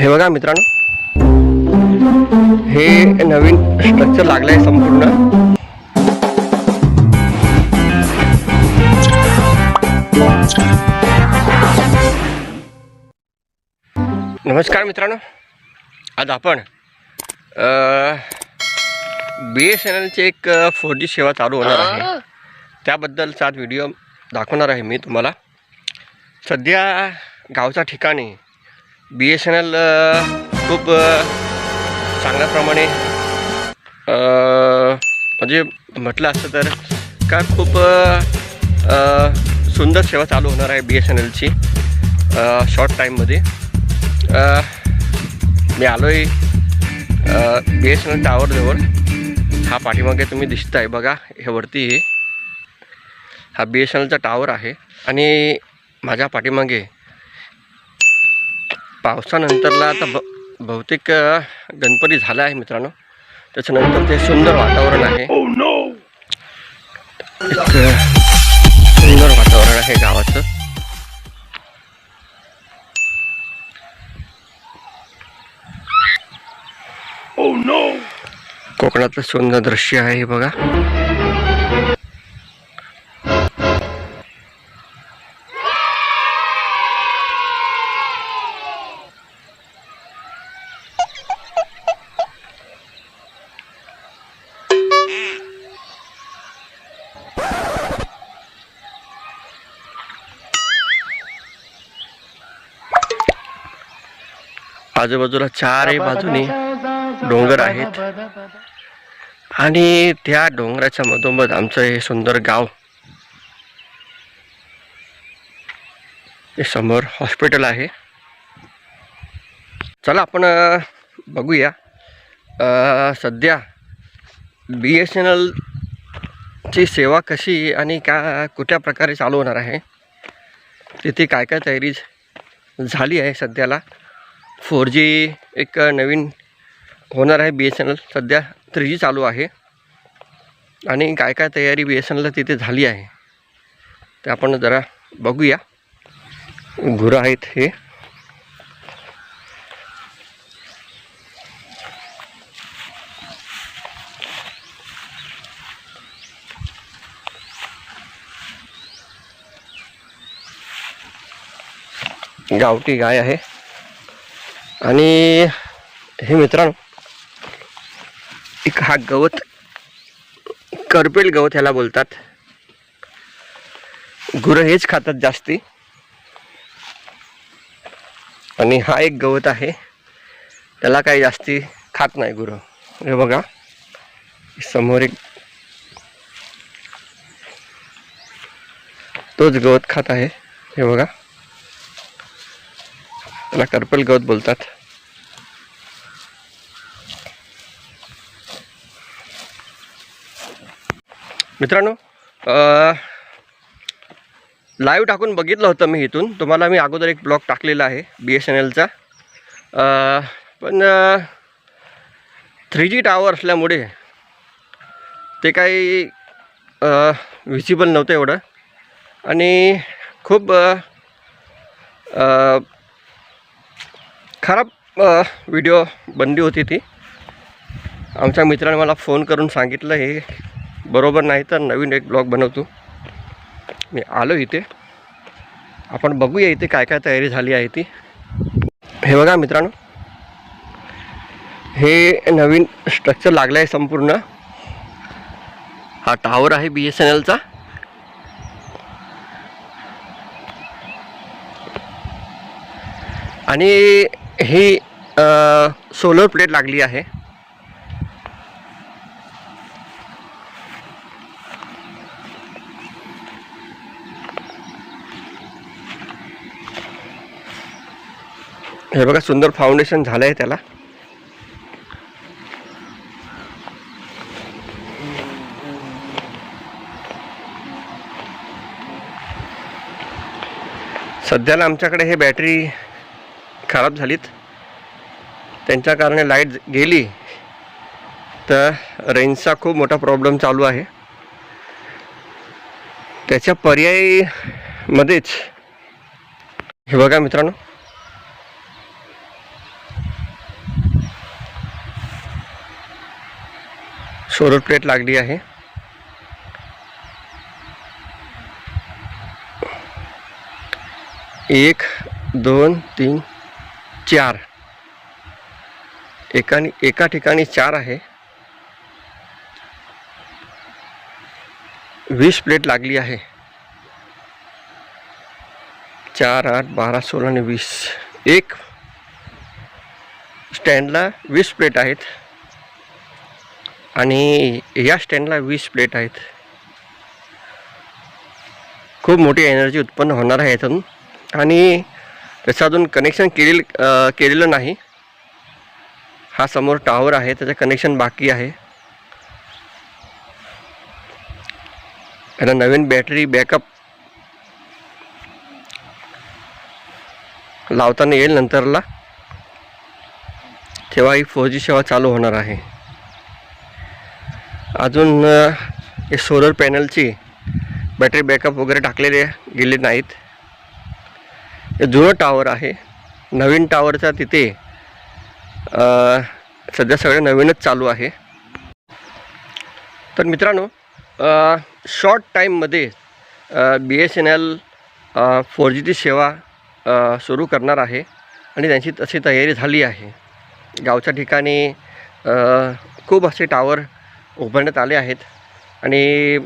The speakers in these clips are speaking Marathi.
हे बघा मित्रांनो. हे नवीन स्ट्रक्चर लागलं आहे संपूर्ण. नमस्कार मित्रांनो. आज आपण बी एस एन एलची एक फोर जी सेवा चालू होणार आहे. त्याबद्दलचा आज व्हिडिओ दाखवणार आहे मी तुम्हाला. सध्या गावच्या ठिकाणी बी एस एन एल खूप चांगल्याप्रमाणे म्हणजे म्हटलं असतं तर का खूप सुंदर सेवा चालू होणार आहे बी एस एन एलची शॉर्ट टाईममध्ये मी आलो आहे बी एस एन एल टावरजवळ हा पाठीमागे तुम्ही दिसत आहे बघा हे वरती हा बी एस एन एलचा टावर आहे. आणि माझ्या पाठीमागे पावसानंतरला आता ब बहुतेक गणपती झाला आहे मित्रांनो. त्याच्यानंतर ते सुंदर वातावरण आहे. अ, सुंदर वातावरण आहे गावाचं. कोकणातलं सुंदर दृश्य आहे हे बघा. आजूबाजूला चारही बाजूनी डोंगर आहेत. आणि त्या डोंगराच्या मधोमध आमचं हे सुंदर गाव हे समोर हॉस्पिटल आहे. चला आपण बघूया. सध्या बी एस एन एलची सेवा कशी आणि का कुठल्या प्रकारे चालू होणार आहे? तिथे काय काय तयारी झाली आहे सध्याला? फोर जी एक नवीन होणार आहे बी एस एन एल सध्या थ्री जी चालू आहे. आणि काय काय तयारी बी एस एन एलला तिथे झाली आहे ते आपण जरा बघूया. गुरं आहेत हे. गावठी गाय आहे. आणि हे मित्रांनो एक हा गवत करपेल गवत ह्याला बोलतात. गुरं हेच खातात जास्ती. आणि हा एक गवत आहे त्याला काही जास्ती खात नाही गुरं. हे बघा समोर एक तोच गवत खात आहे. हे बघा. त्याला कर्पल गवत बोलतात. मित्रांनो लाईव्ह टाकून बघितलं होतं मी इथून. तुम्हाला मी अगोदर एक ब्लॉग टाकलेला आहे बी एस एन एलचा पण थ्री जी टावर असल्यामुळे ते काही विजिबल नव्हतं एवढं. आणि खूप खराब व्हिडिओ बनली होती ती. आमच्या मित्राने मला फोन करून सांगितलं हे बरोबर नाही तर नवीन एक ब्लॉग बनवतो मी आलो इथे. आपण बघूया इथे काय काय तयारी झाली आहे ती. हे बघा मित्रांनो. हे नवीन स्ट्रक्चर लागलं आहे संपूर्ण. हा टावर आहे बी एस एन एलचा आणि ही सोलर प्लेट लागली आहे. हे बघा सुंदर फाउंडेशन झालं आहे त्याला. सध्याला आमच्याकडे हे बॅटरी खराब झालीत. त्यांच्या कारणे लाइट गेली तर रेंजचा खूप मोठा प्रॉब्लेम चालू आहे. त्याच्या पर्यायीमध्येच हे बघा मित्रांनो. सोलर प्लेट लागली आहे. एक दोन तीन चार. एकाने एका ठिकाणी चार आहे. वीस प्लेट लागली आहे. चार आठ बारा सोळा आणि वीस. एक स्टँडला वीस प्लेट आहेत. आणि या स्टँडला वीस प्लेट आहेत. खूप मोठी एनर्जी उत्पन्न होणार आहे यातून आणि त्याचं अजून कनेक्शन केलेलं केलेलं नाही. हा समोर टावर आहे त्याचं कनेक्शन बाकी आहे. याला नवीन बॅटरी बॅकअप लावताना येईल नंतरला. तेव्हा ही फोर जी सेवा चालू होणार आहे. अजून सोलर पॅनलची बॅटरी बॅकअप वगैरे टाकलेले गेले नाहीत. जुनं टावर आहे. नवीन टावरचा तिथे सध्या सगळं नवीनच चालू आहे. तर मित्रांनो शॉर्ट टाईममध्ये B S N L four जीची सेवा सुरू करणार आहे आणि त्यांची तशी तयारी झाली आहे. गावच्या ठिकाणी खूप असे टावर उभारण्यात आले आहेत आणि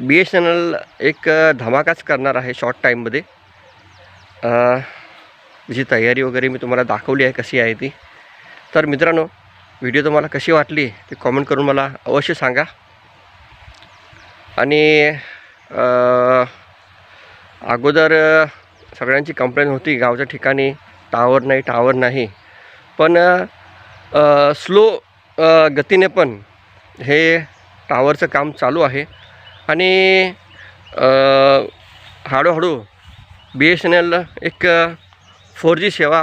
बी एस एन एल एक धमाकाच करणार आहे शॉर्ट टाईममध्ये जी तयारी वगैरे मी तुम्हाला दाखवली आहे कशी आहे ती. तर मित्रांनो व्हिडिओ तुम्हाला कशी वाटली ते कॉमेंट करून मला अवश्य सांगा. आणि अगोदर सगळ्यांची कंप्लेंट होती गावच्या ठिकाणी टावर नाही टावर नाही. पण स्लो गतीने पण हे टावरचं काम चालू आहे. आणि हळूहळू बी एस एन एल एक फोर जी सेवा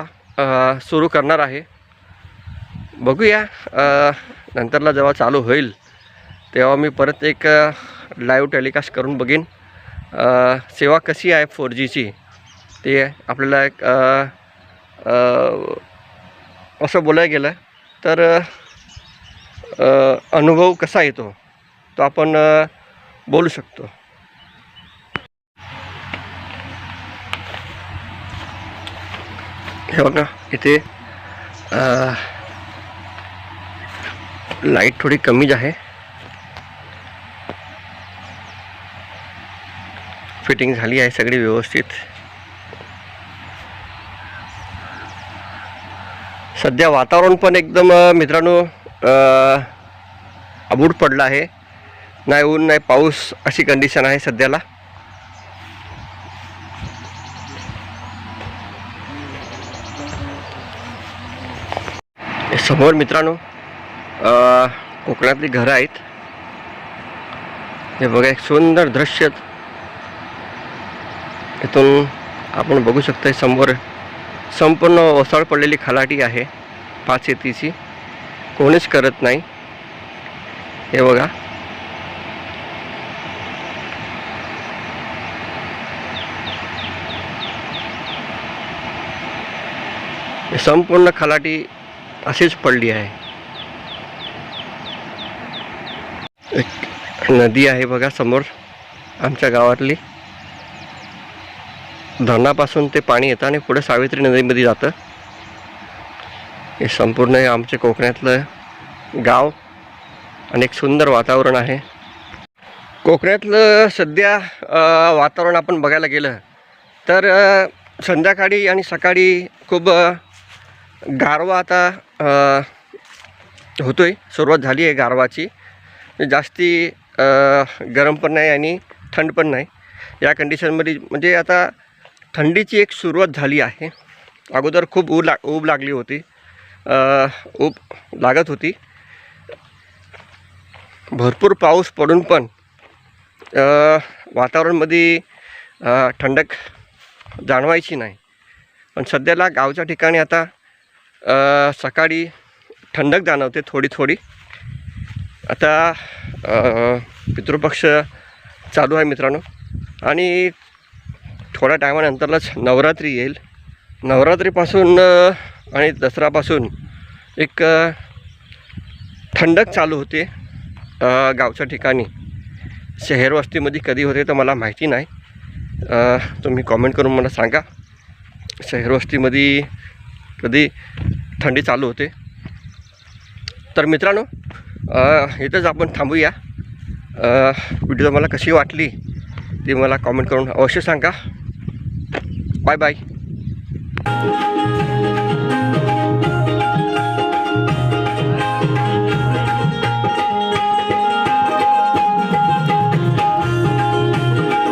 सुरू करणार आहे. बघूया नंतरला जेव्हा चालू होईल तेव्हा मी परत एक लाईव्ह टेलिकास्ट करून बघीन. सेवा कशी आहे फोर जीची ते आपल्याला एक असं बोलायला गेलं तर अनुभव कसा येतो? तो आपण बोलू शकतो. हे बघा इथे लाइट थोडी कमीच आहे. फिटिंग झाली आहे सगळी व्यवस्थित. सध्या वातावरण पण एकदम मित्रांनो अ, आबूट पडलं आहे. नाही ऊन नाही पाऊस अशी कंडिशन आहे सध्याला. समोर मित्रांनो कोकणातली घरं आहेत. हे बघा एक सुंदर दृश्य. इथून आपण बघू शकतो समोर संपूर्ण ओसाळ पडलेली खलाटी आहे पाच शेतीची. कोणीच करत नाही. हे बघा. संपूर्ण खलाटी अशीच पडली आहे. एक नदी आहे बघा समोर आमच्या गावातली. धरणापासून ते पाणी येतं आणि पुढे सावित्री नदीमध्ये जातं. हे संपूर्ण हे आमच्या कोकणातलं गाव आणि एक सुंदर वातावरण आहे. कोकणातलं सध्या वातावरण आपण बघायला गेलं तर संध्याकाळी आणि सकाळी खूप गारवा आता होतो आहे सुरुवात झाली आहे गारवाची. म्हणजे जास्ती गरम पण नाही आणि थंड पण नाही. या कंडिशनमध्ये म्हणजे आता थंडीची एक सुरुवात झाली आहे. अगोदर खूप ऊब ला ऊब लागली होती. ऊब लागत होती. भरपूर पाऊस पडून पण वातावरणमध्ये थंडक जाणवायची नाही. पण सध्याला गावच्या ठिकाणी आता सकाळी थंडक जाणवते थोडी थोडी. आता पितृपक्ष चालू आहे मित्रांनो. आणि थोड्या टायमानंतरलाच नवरात्री येईल. नवरात्रीपासून आणि दसरापासून एक थंडक चालू होते गावच्या ठिकाणी. शहर वस्तीमध्ये कधी होते तर मला माहिती नाही. तुम्ही कॉमेंट करून मला सांगा. शहर वस्तीमध्ये कधी थंडी चालू होते. तर मित्रांनो इथंच आपण थांबूया. व्हिडिओ मला कशी वाटली ती मला कॉमेंट करून अवश्य सांगा. Bye bye.